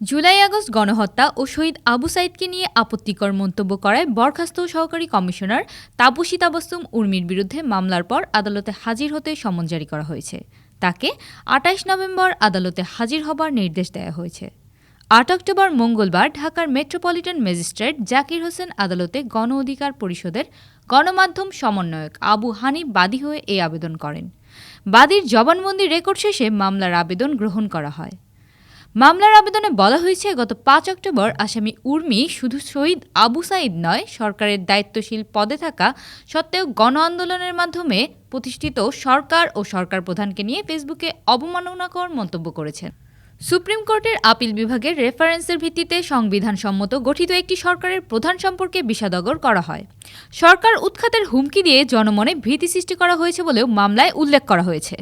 July August গণহত্যা ও শহীদ আবু সাইদকে নিয়ে আপত্তিকর মন্তব্য করায় বরখাস্ত সহকারী কমিশনার তাপসী তাবাস্তুম উর্মির বিরুদ্ধে মামলার পর আদালতে হাজির হতে সমন জারি করা হয়েছে। তাকে আটাইশ নভেম্বর আদালতে হাজির হবার নির্দেশ দেওয়া হয়েছে। আট অক্টোবর মঙ্গলবার ঢাকার মেট্রোপলিটন ম্যাজিস্ট্রেট জাকির হোসেন আদালতে গণ অধিকার পরিষদের গণমাধ্যম সমন্বয়ক আবু হানিফ বাদী হয়ে এই আবেদন করেন। বাদীর জবানবন্দি রেকর্ড শেষে মামলার আবেদন গ্রহণ করা হয়। মামলার আবেদনে বলা হয়েছে, গত পাঁচ অক্টোবর আসামি উর্মি শুধু শহীদ আবু সাইদ নয়, সরকারের দায়িত্বশীল পদে থাকা সত্ত্বেও গণ আন্দোলনের মাধ্যমে প্রতিষ্ঠিত সরকার ও সরকার প্রধানকে নিয়ে ফেসবুকে অবমাননাকর মন্তব্য করেছেন। সুপ্রিম কোর্টের আপিল বিভাগের রেফারেন্সের ভিত্তিতে সংবিধান সম্মত গঠিত একটি সরকারের প্রধান সম্পর্কে বিষাদগর করা হয়। সরকার উৎখাতের হুমকি দিয়ে জনমনে ভীতি সৃষ্টি করা হয়েছে বলেও মামলায় উল্লেখ করা হয়েছে।